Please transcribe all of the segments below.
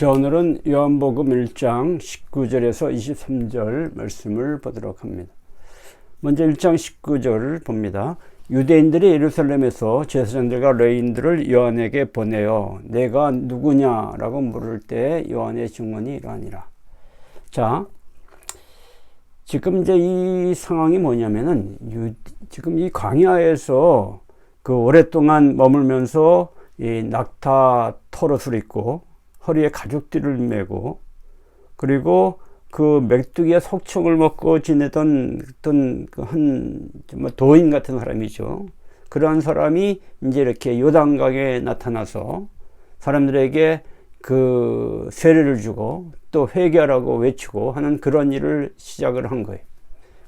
자, 오늘은 요한복음 1장 19절에서 23절 말씀을 보도록 합니다. 먼저 1장 19절을 봅니다. 유대인들이 예루살렘에서 제사장들과 레인들을 요한에게 보내어 내가 누구냐라고 물을 때 요한의 증언이 이러하니라. 자, 지금 이제 이 상황이 뭐냐면은 유, 지금 이 광야에서 그 오랫동안 머물면서 이 낙타 털옷을 입고 허리에 가죽띠를 메고 그리고 그 맥두기의 석청을 먹고 지내던 어떤 그한 도인 같은 사람이죠. 그러한 사람이 이제 이렇게 요단강에 나타나서 사람들에게 그 세례를 주고 또 회개하라고 외치고 하는 그런 일을 시작을 한 거예요.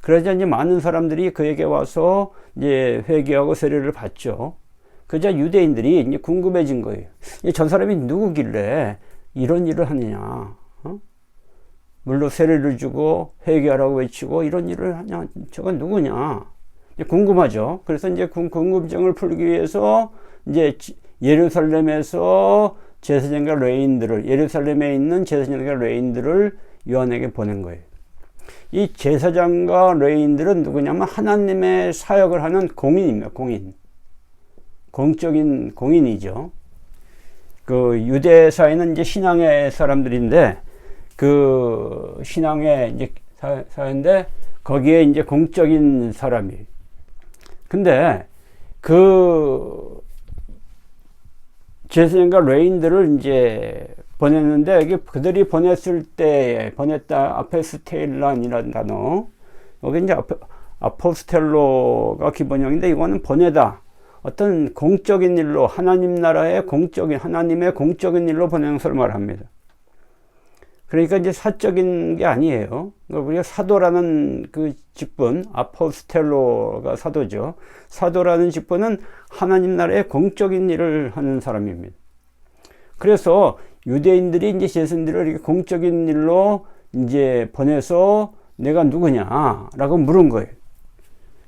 그러자 이제 많은 사람들이 그에게 와서 이제 회개하고 세례를 받죠. 그자 유대인들이 궁금해진 거예요. 전 사람이 누구길래 이런 일을 하느냐? 어? 물로 세례를 주고 회개하라고 외치고 이런 일을 하냐? 저건 누구냐? 궁금하죠. 그래서 이제 궁금증을 풀기 위해서 이제 예루살렘에서 제사장과 레인들을 예루살렘에 있는 제사장과 레인들을 요한에게 보낸 거예요. 이 제사장과 레인들은 누구냐면 하나님의 사역을 하는 공인입니다. 공인. 공적인 공인이죠. 그 유대사회는 이제 신앙의 사람들인데 그 신앙의 이제 사회인데 거기에 이제 공적인 사람이. 근데 그 제사장과 레인들을 이제 보냈는데 여기 그들이 보냈을 때 보냈다 아페스텔란이라는 단어 여기 이제 아포스텔로가 기본형인데 이거는 보내다 어떤 공적인 일로 하나님 나라의 공적인 하나님의 공적인 일로 보내는 것을 말합니다. 그러니까 이제 사적인 게 아니에요. 우리가 사도라는 그 직분, 아포스텔로가 사도죠. 사도라는 직분은 하나님 나라의 공적인 일을 하는 사람입니다. 그래서 유대인들이 이제 제선들을 이렇게 공적인 일로 이제 보내서 내가 누구냐라고 물은 거예요.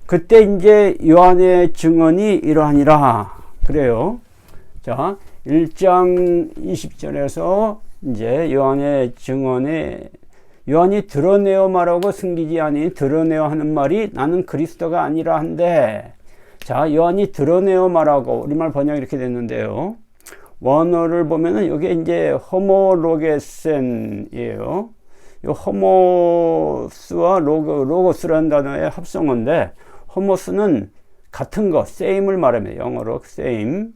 그때 이제 요한의 증언이 이러하니라. 그래요. 자, 1장 20절에서 이제 요한의 증언에 요한이 드러내어 말하고 숨기지 아니 드러내어 하는 말이 나는 그리스도가 아니라 한데 자, 요한이 드러내어 말하고 우리말 번역 이렇게 됐는데요. 원어를 보면은 이게 이제 호모로게센이에요. 이 호모스와 로고, 로고스라는 단어의 합성어인데 호모스는 같은 거, same을 말합니다. 영어로 same.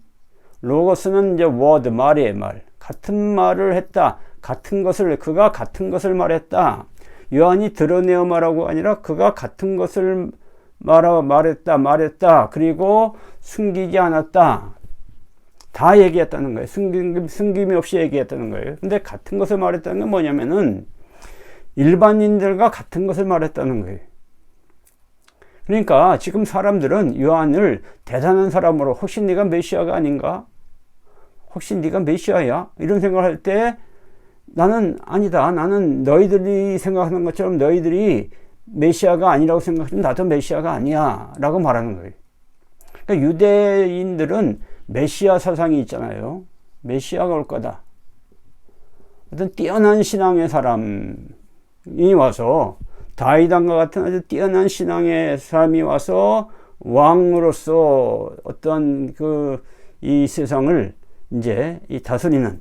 로고스는 이제 word, 말이에요, 말. 같은 말을 했다. 같은 것을, 그가 같은 것을 말했다. 요한이 드러내어 말하고 아니라 그가 같은 것을 말하, 말했다, 말했다. 그리고 숨기지 않았다. 다 얘기했다는 거예요. 숨김, 숨김이 없이 얘기했다는 거예요. 근데 같은 것을 말했다는 건 뭐냐면은 일반인들과 같은 것을 말했다는 거예요. 그러니까 지금 사람들은 요한을 대단한 사람으로 혹시 네가 메시아가 아닌가? 혹시 네가 메시아야? 이런 생각을 할 때 나는 아니다. 나는 너희들이 생각하는 것처럼 너희들이 메시아가 아니라고 생각하면 나도 메시아가 아니야. 라고 말하는 거예요. 그러니까 유대인들은 메시아 사상이 있잖아요. 메시아가 올 거다. 어떤 뛰어난 신앙의 사람이 와서 다이당과 같은 아주 뛰어난 신앙의 사람이 와서 왕으로서 어떤 그 이 세상을 이제 이 다스리는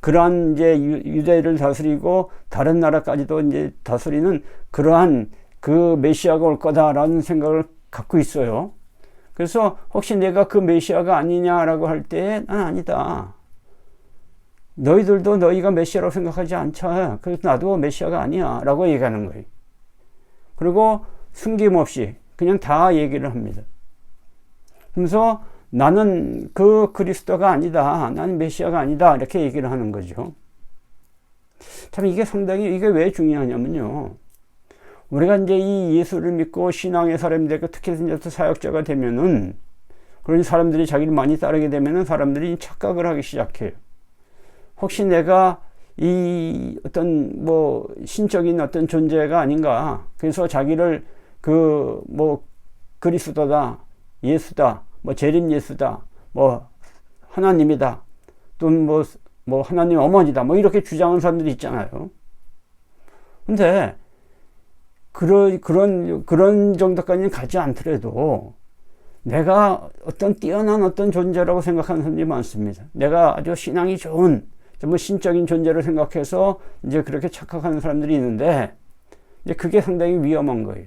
그러한 이제 유대를 다스리고 다른 나라까지도 이제 다스리는 그러한 그 메시아가 올 거다라는 생각을 갖고 있어요. 그래서 혹시 내가 그 메시아가 아니냐라고 할 때 난 아니다. 너희들도 너희가 메시아라고 생각하지 않자. 그래서 나도 메시아가 아니야. 라고 얘기하는 거예요. 그리고 숨김없이 그냥 다 얘기를 합니다. 그래서 나는 그 그리스도가 아니다. 나는 메시아가 아니다. 이렇게 얘기를 하는 거죠. 참 이게 상당히 이게 왜 중요하냐면요. 우리가 이제 이 예수를 믿고 신앙의 사람이 되고 특히 이제 사역자가 되면은 그런 사람들이 자기를 많이 따르게 되면은 사람들이 착각을 하기 시작해요. 혹시 내가 이 어떤 뭐 신적인 어떤 존재가 아닌가. 그래서 자기를 그 뭐 그리스도다, 예수다, 뭐 재림 예수다, 뭐 하나님이다, 또는 뭐 뭐 하나님 어머니다 뭐 이렇게 주장하는 사람들이 있잖아요. 근데 그런 그런 그런 정도까지는 가지 않더라도 내가 어떤 뛰어난 어떤 존재라고 생각하는 사람들이 많습니다. 내가 아주 신앙이 좋은 뭐 신적인 존재를 생각해서 이제 그렇게 착각하는 사람들이 있는데 이제 그게 상당히 위험한 거예요.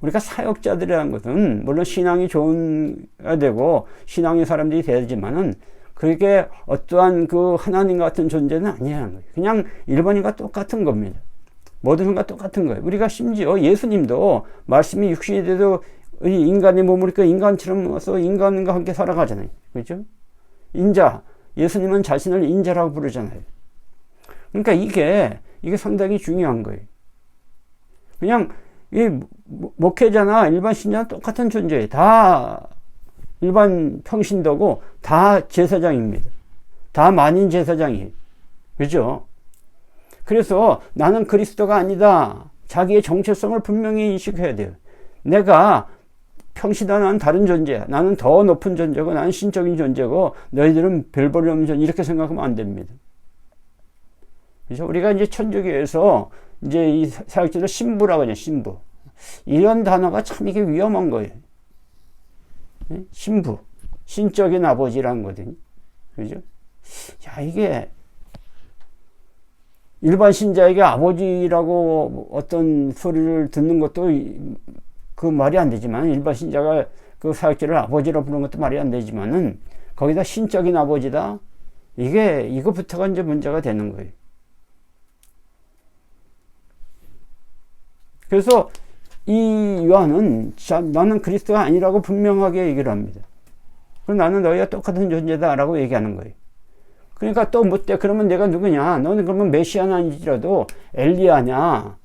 우리가 사역자들이라는 것은 물론 신앙이 좋은야 되고 신앙의 사람들이 되지만은 그게 어떠한 그 하나님 같은 존재는 아니라는 거예요. 그냥 일반인과 똑같은 겁니다. 모든 것과 똑같은 거예요. 우리가 심지어 예수님도 말씀이 육신이 돼도 인간의 몸을 입고 인간처럼 와서 인간과 함께 살아가잖아요. 그죠? 인자. 예수님은 자신을 인자라고 부르잖아요. 그러니까 이게, 이게 상당히 중요한 거예요. 그냥, 이 목회자나 일반 신자는 똑같은 존재예요. 다 일반 평신도고 다 제사장입니다. 다 만인 제사장이에요. 그죠? 그래서 나는 그리스도가 아니다. 자기의 정체성을 분명히 인식해야 돼요. 내가 평시다 나는 다른 존재야. 나는 더 높은 존재고 나는 신적인 존재고 너희들은 별 볼일 없는 존재 이렇게 생각하면 안 됩니다. 그래서 우리가 이제 천주교에서 이제 이 사역자를 신부라고 하죠. 신부. 이런 단어가 참 이게 위험한 거예요. 신부. 신적인 아버지라는 거거든요. 그죠? 야, 이게 일반 신자에게 아버지라고 어떤 소리를 듣는 것도 그 말이 안 되지만 일반 신자가 그 사역자를 아버지로 부르는 것도 말이 안 되지만은 거기다 신적인 아버지다 이게 이것부터가 이제 문제가 되는 거예요. 그래서 이 요한은 나는 그리스도가 아니라고 분명하게 얘기를 합니다. 그럼 나는 너희와 똑같은 존재다라고 얘기하는 거예요. 그러니까 또 묻대 그러면 내가 누구냐? 너는 그러면 메시아는 아니지라도 엘리야냐?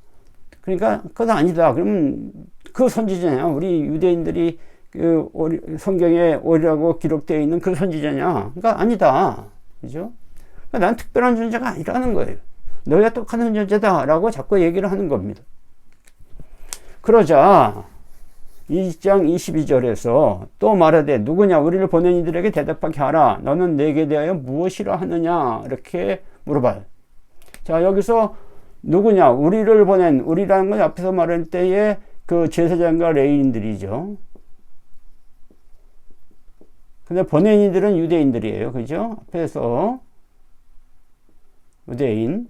그러니까 그건 아니다. 그러면 그 선지자냐? 우리 유대인들이 그 성경에 오리라고 기록되어 있는 그 선지자냐? 그러니까 아니다. 그죠? 그러니까 난 특별한 존재가 아니라는 거예요. 너희가 똑같은 존재다라고 자꾸 얘기를 하는 겁니다. 그러자 2장 22절에서 또 말하되 누구냐 우리를 보낸 이들에게 대답하게 하라 너는 내게 대하여 무엇이라 하느냐 이렇게 물어봐요. 자 여기서 누구냐 우리를 보낸 우리라는 건 앞에서 말할 때에 그 제사장과 레인들이죠. 근데 이들은 유대인들이에요. 그죠? 앞에서 유대인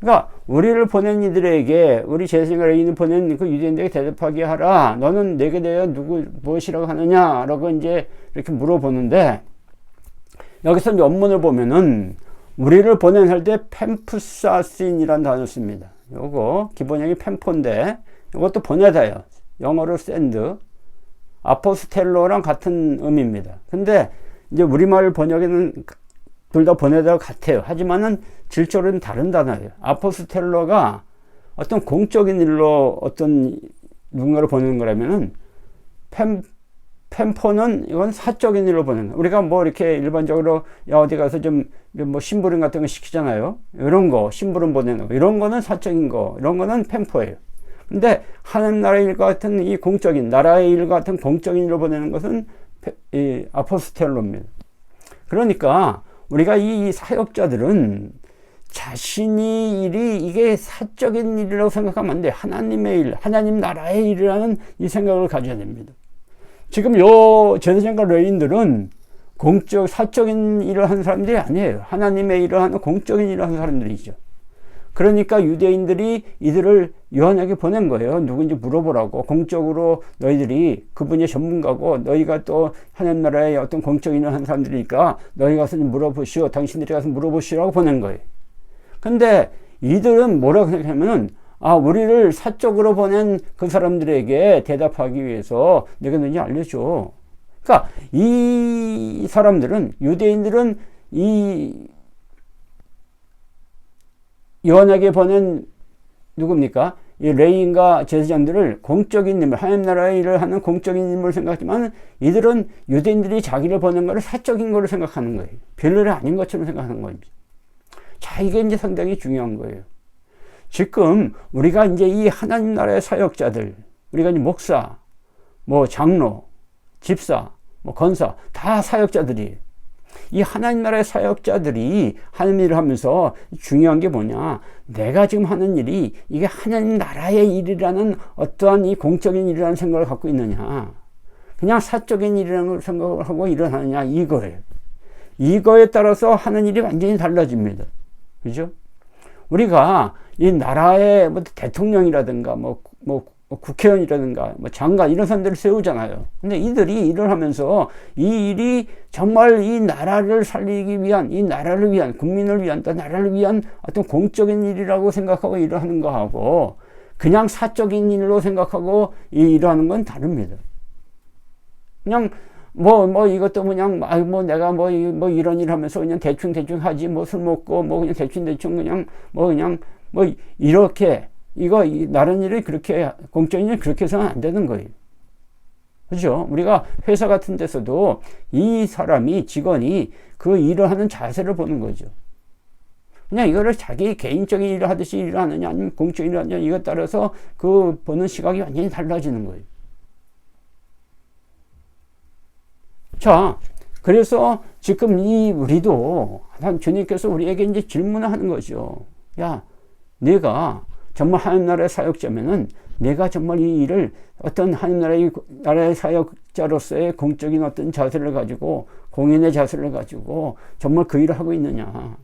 그러니까 우리를 보낸 이들에게 우리 제사장을 이는 보낸 그 유대인들에게 대답하게 하라. 너는 내게 대해 누구 무엇이라고 하느냐라고 이제 이렇게 물어보는데 여기서 원문을 보면은 우리를 보낸 할 때 펜프사신이라는 단어 씁니다. 요거 기본형이 펜포인데 이것도 보내다요. 영어로 샌드. 아포스텔로랑 같은 의미입니다. 근데 이제 우리말 번역에는 둘 다 보내다가 같아요. 하지만은 질적으로는 다른 단어예요. 아포스텔로가 어떤 공적인 일로 어떤 누군가를 보내는 거라면은 펜, 펜포는 이건 사적인 일로 보내는 거. 우리가 뭐 이렇게 일반적으로 야 어디 가서 좀 뭐 심부름 같은 거 시키잖아요. 이런 거 심부름 보내는 거. 이런 거는 사적인 거. 이런 거는 펜포예요. 근데 하는 나라의 일 같은 이 공적인 나라의 일 같은 공적인 일로 보내는 것은 이 아포스텔로입니다. 그러니까 우리가 이 사역자들은 자신이 일이 이게 사적인 일이라고 생각하면 안 돼. 하나님의 일, 하나님 나라의 일이라는 이 생각을 가져야 됩니다. 지금 요 제사장과 레인들은 공적, 사적인 일을 하는 사람들이 아니에요. 하나님의 일을 하는 공적인 일을 하는 사람들이죠. 그러니까 유대인들이 이들을 요한에게 보낸 거예요. 누군지 물어보라고. 공적으로 너희들이 그분이 전문가고 너희가 또 하나님 나라의 어떤 공적인 일을 하는 사람들이니까 너희 가서 물어보시오. 당신들이 가서 물어보시라고 보낸 거예요. 근데 이들은 뭐라고 생각하면은 아, 우리를 사적으로 보낸 그 사람들에게 대답하기 위해서 내가 너희 알려줘. 그러니까 이 사람들은 유대인들은 이 요한에게 보낸 누굽니까? 이 레인과 제사장들을 공적인 인물, 하나님 나라의 일을 하는 공적인 인물을 생각하지만 이들은 유대인들이 자기를 보낸 것을 사적인 것을 생각하는 거예요. 별일이 아닌 것처럼 생각하는 겁니다. 자, 이게 이제 상당히 중요한 거예요. 지금 우리가 이제 이 하나님 나라의 사역자들, 우리가 이제 목사, 뭐 장로, 집사, 뭐 건사, 다 사역자들이 이 하나님 나라의 사역자들이 하는 일을 하면서 중요한 게 뭐냐? 내가 지금 하는 일이 이게 하나님 나라의 일이라는 어떠한 이 공적인 일이라는 생각을 갖고 있느냐? 그냥 사적인 일이라는 생각을 하고 일을 하느냐? 이거예요. 이거에 따라서 하는 일이 완전히 달라집니다. 그죠? 우리가 이 나라의 뭐 대통령이라든가 뭐, 뭐 국회의원이라든가 뭐 장관 이런 사람들을 세우잖아요. 근데 이들이 일을 하면서 이 일이 정말 이 나라를 살리기 위한 이 나라를 위한 국민을 위한 또 나라를 위한 어떤 공적인 일이라고 생각하고 일을 하는 거하고 그냥 사적인 일로 생각하고 이 일을 하는 건 다릅니다. 그냥 뭐, 뭐, 이것도 그냥, 아, 뭐, 내가 뭐, 뭐, 이런 일 하면서 그냥 대충대충 하지, 뭐, 술 먹고, 뭐, 그냥 대충대충 그냥, 뭐, 그냥, 뭐, 이렇게, 이거, 나른 일을 그렇게, 공적인 일 그렇게 해서는 안 되는 거예요. 그죠? 우리가 회사 같은 데서도 이 사람이, 직원이 그 일을 하는 자세를 보는 거죠. 그냥 이거를 자기 개인적인 일을 하듯이 일을 하느냐, 아니면 공적인 일을 하느냐, 이것 따라서 그 보는 시각이 완전히 달라지는 거예요. 자, 그래서 지금 이 우리도 한 주님께서 우리에게 이제 질문을 하는 거죠. 야, 내가 정말 하나님 나라의 사역자면은 내가 정말 이 일을 어떤 하나님 나라의, 나라의 사역자로서의 공적인 어떤 자세를 가지고 공인의 자세를 가지고 정말 그 일을 하고 있느냐.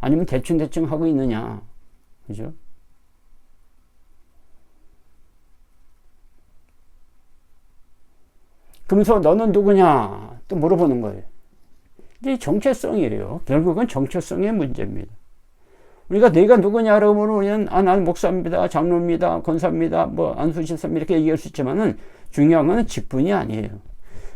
아니면 대충대충 하고 있느냐. 그죠? 그러면서 너는 누구냐? 또 물어보는 거예요. 이게 정체성이래요. 결국은 정체성의 문제입니다. 우리가 내가 누구냐라고 물으면 우리는 아, 나는 목사입니다. 장로입니다. 권사입니다. 뭐 안수신사입니다. 이렇게 얘기할 수 있지만은 중요한 건 직분이 아니에요.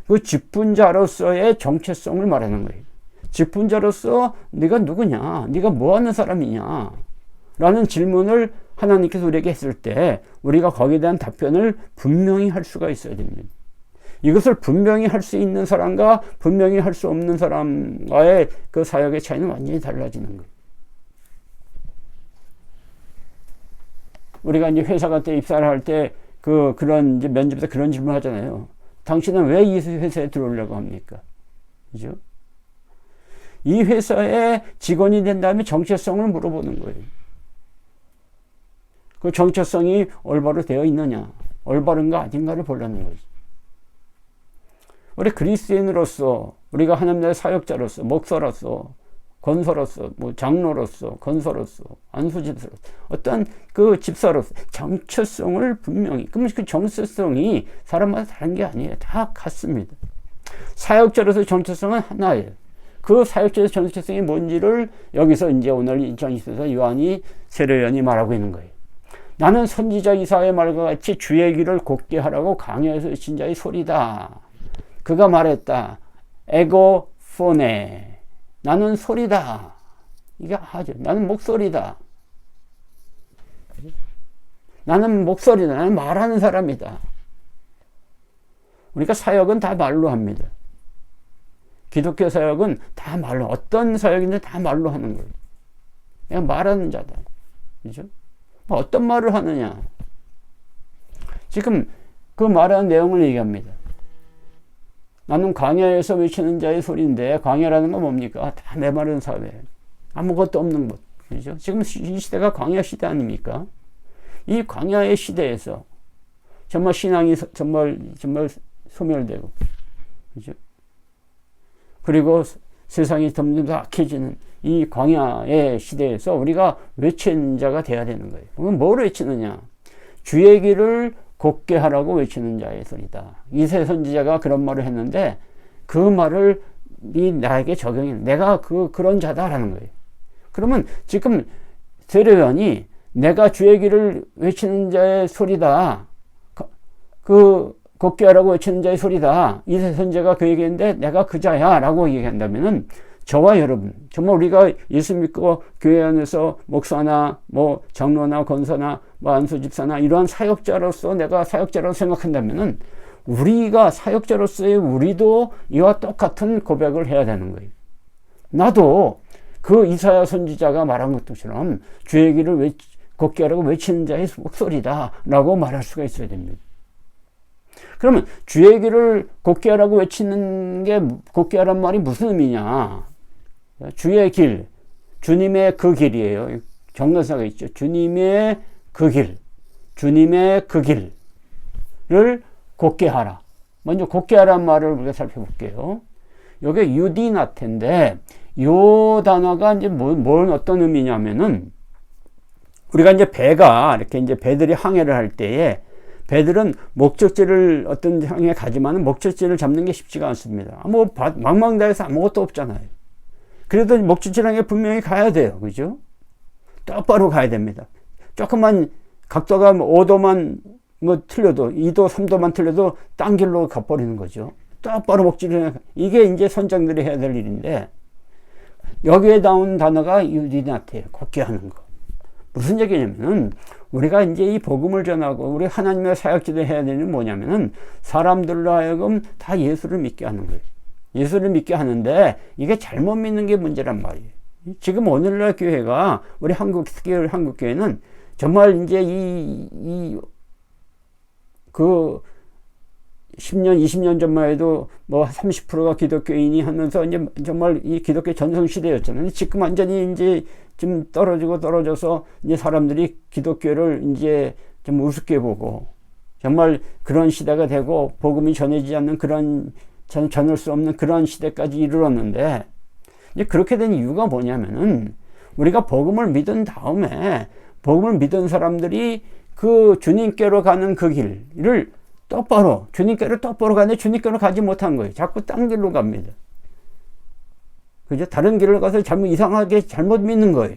그 직분자로서의 정체성을 말하는 거예요. 직분자로서 네가 누구냐? 네가 뭐 하는 사람이냐? 라는 질문을 하나님께서 우리에게 했을 때 우리가 거기에 대한 답변을 분명히 할 수가 있어야 됩니다. 이것을 분명히 할 수 있는 사람과 분명히 할 수 없는 사람과의 그 사역의 차이는 완전히 달라지는 거예요. 우리가 이제 회사 같은 입사를 할 때 그 그런 이제 면접에서 그런 질문 하잖아요. 당신은 왜 이 회사에 들어오려고 합니까? 그죠? 이 회사의 직원이 된 다음에 정체성을 물어보는 거예요. 그 정체성이 올바로 되어 있느냐, 올바른가 아닌가를 보려는 거죠. 우리 그리스인으로서 우리가 하나님 나라의 사역자로서 목사로서 건설로서 뭐 장로로서 건설로서 안수집사로서 어떤 그 집사로서 정체성을 분명히 그러면 그 정체성이 사람마다 다른 게 아니에요. 다 같습니다. 사역자로서 정체성은 하나예요. 그 사역자의 정체성이 뭔지를 여기서 이제 오늘 2020에서 요한이 세례요한이 말하고 있는 거예요. 나는 선지자 이사의 말과 같이 주의 길을 곱게 하라고 강요해서 신자의 소리다 그가 말했다. 에고 포네. 나는 소리다. 이게 하죠. 나는 목소리다. 나는 목소리다. 나는 말하는 사람이다. 우리가 사역은 다 말로 합니다. 기독교 사역은 다 말로, 어떤 사역인지 다 말로 하는 거예요. 그냥 말하는 자다. 그죠? 뭐 어떤 말을 하느냐. 지금 그 말하는 내용을 얘기합니다. 나는 광야에서 외치는 자의 소리인데 광야라는 건 뭡니까? 다 메마른 사회. 아무것도 없는 곳. 그죠? 지금 이 시대가 광야 시대 아닙니까? 이 광야의 시대에서 정말 신앙이 정말 정말 소멸되고 그죠? 그리고 세상이 점점 더 악해지는 이 광야의 시대에서 우리가 외치는 자가 돼야 되는 거예요. 그럼 뭘 외치느냐? 주의 길을 곱게 하라고 외치는 자의 소리다. 이세 선지자가 그런 말을 했는데 그 말을 이 나에게 적용해. 내가 그 그런 자다라는 거예요. 그러면 지금 세례요한이 내가 주의 길을 외치는 자의 소리다. 그 곱게 하라고 외치는 자의 소리다. 이세 선지자가 그 얘기했는데 내가 그 자야라고 얘기한다면은 저와 여러분, 정말 우리가 예수 믿고 교회 안에서 목사나 뭐 장로나 권사나 뭐 안수집사나 이러한 사역자로서 내가 사역자라고 생각한다면은 우리가 사역자로서의 우리도 이와 똑같은 고백을 해야 되는 거예요. 나도 그 이사야 선지자가 말한 것처럼 주의 길을 외, 곱게 하라고 외치는 자의 목소리다라고 말할 수가 있어야 됩니다. 그러면 주의 길을 곱게 하라고 외치는 게 곱게 하란 말이 무슨 의미냐? 주의 길, 주님의 그 길이에요. 정거사가 있죠. 주님의 그 길, 주님의 그 길을 곧게 하라. 먼저 곧게 하라는 말을 우리가 살펴볼게요. 요게 유디나테인데 요 단어가 이제 뭐, 뭘 어떤 의미냐면은 우리가 이제 배가 이렇게 이제 배들이 항해를 할 때에 배들은 목적지를 어떤 향해 가지만은 목적지를 잡는 게 쉽지가 않습니다. 뭐 망망다해서 아무것도 없잖아요. 그래도 목적지를 향해 분명히 가야 돼요. 그죠? 똑바로 가야 됩니다. 조금만 각도가 뭐 5도만 뭐 틀려도 2도, 3도만 틀려도 딴 길로 가버리는 거죠. 똑바로 목적지를 이게 이제 선장들이 해야 될 일인데 여기에 나온 단어가 유디나트예요. 걷게 하는 거. 무슨 얘기냐면은 우리가 이제 이 복음을 전하고 우리 하나님의 사역지를 해야 되는 뭐냐면은 사람들로 하여금 다 예수를 믿게 하는 거예요. 예수를 믿게 하는데 이게 잘못 믿는 게 문제란 말이에요. 지금 오늘날 교회가 우리 한국 특히 한국 교회는 정말 이제 이 이 그 10년, 20년 전만 해도 뭐 30%가 기독교인이 하면서 이제 정말 이 기독교 전성 시대였잖아요. 지금 완전히 이제 좀 떨어지고 떨어져서 이제 사람들이 기독교를 이제 좀 우습게 보고 정말 그런 시대가 되고 복음이 전해지지 않는 그런 전, 전할 수 없는 그런 시대까지 이르렀는데 이제 그렇게 된 이유가 뭐냐면은 우리가 복음을 믿은 다음에 복음을 믿은 사람들이 그 주님께로 가는 그 길을 똑바로 주님께로 똑바로 가는데 주님께로 가지 못한 거예요. 자꾸 딴 길로 갑니다. 그죠? 다른 길을 가서 잘못 이상하게 잘못 믿는 거예요.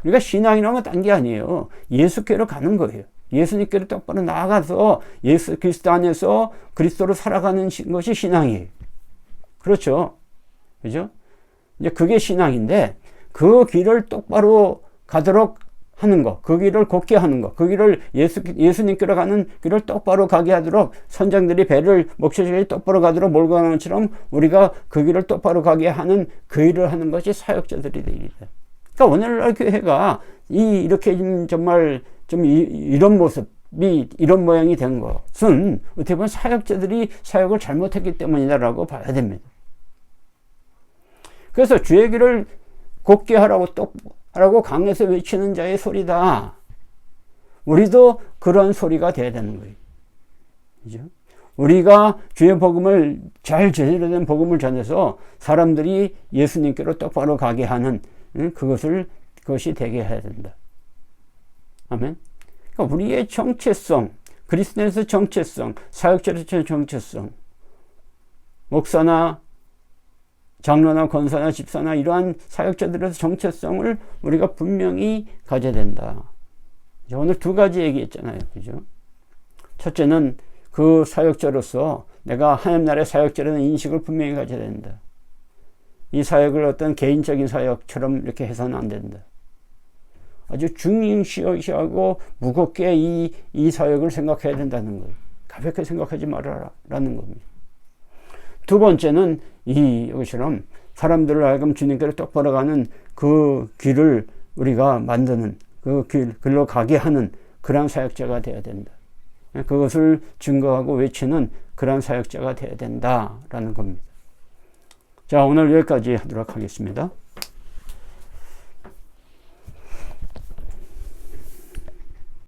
그러니까 신앙이라는 건 딴 게 아니에요. 예수께로 가는 거예요. 예수님께로 똑바로 나아가서 예수 그리스도 안에서 그리스도로 살아가는 것이 신앙이에요. 그렇죠? 그죠? 이제 그게 신앙인데 그 길을 똑바로 가도록 하는 것, 그 길을 곱게 하는 것, 그 길을 예수, 예수님께로 가는 길을 똑바로 가게 하도록 선장들이 배를 목적지에 똑바로 가도록 몰고 가는 것처럼 우리가 그 길을 똑바로 가게 하는 그 일을 하는 것이 사역자들이 되니다. 그러니까 오늘날 교회가 이, 이렇게 좀 정말 좀 이, 이런 모습 이 이런 모양이 된 것은 어떻게 보면 사역자들이 사역을 잘못했기 때문이다라고 봐야 됩니다. 그래서 주의 길을 곱게 하라고 똑하 라고 강에서 외치는 자의 소리다. 우리도 그런 소리가 돼야 되는 거예요. 그죠? 우리가 주의 복음을 잘 제대로 된 복음을 전해서 사람들이 예수님께로 똑바로 가게 하는 그것을 그것이 되게 해야 된다. 아멘. 그러니까 우리의 정체성, 그리스도에서 정체성, 사역자로서의 정체성, 목사나 장로나 권사나 집사나 이러한 사역자들의 정체성을 우리가 분명히 가져야 된다. 오늘 두 가지 얘기했잖아요. 그죠? 첫째는 그 사역자로서 내가 하나님 나라의 사역자라는 인식을 분명히 가져야 된다. 이 사역을 어떤 개인적인 사역처럼 이렇게 해서는 안 된다. 아주 중요시하고 무겁게 이, 이 사역을 생각해야 된다는 거예요. 가볍게 생각하지 말아라 라는 겁니다. 두 번째는 이것처럼 사람들을 하여금 주님께로 똑바로 가는 그 길을 우리가 만드는 그 길, 길로 가게 하는 그러한 사역자가 되어야 된다. 그것을 증거하고 외치는 그러한 사역자가 되어야 된다라는 겁니다. 자, 오늘 여기까지 하도록 하겠습니다.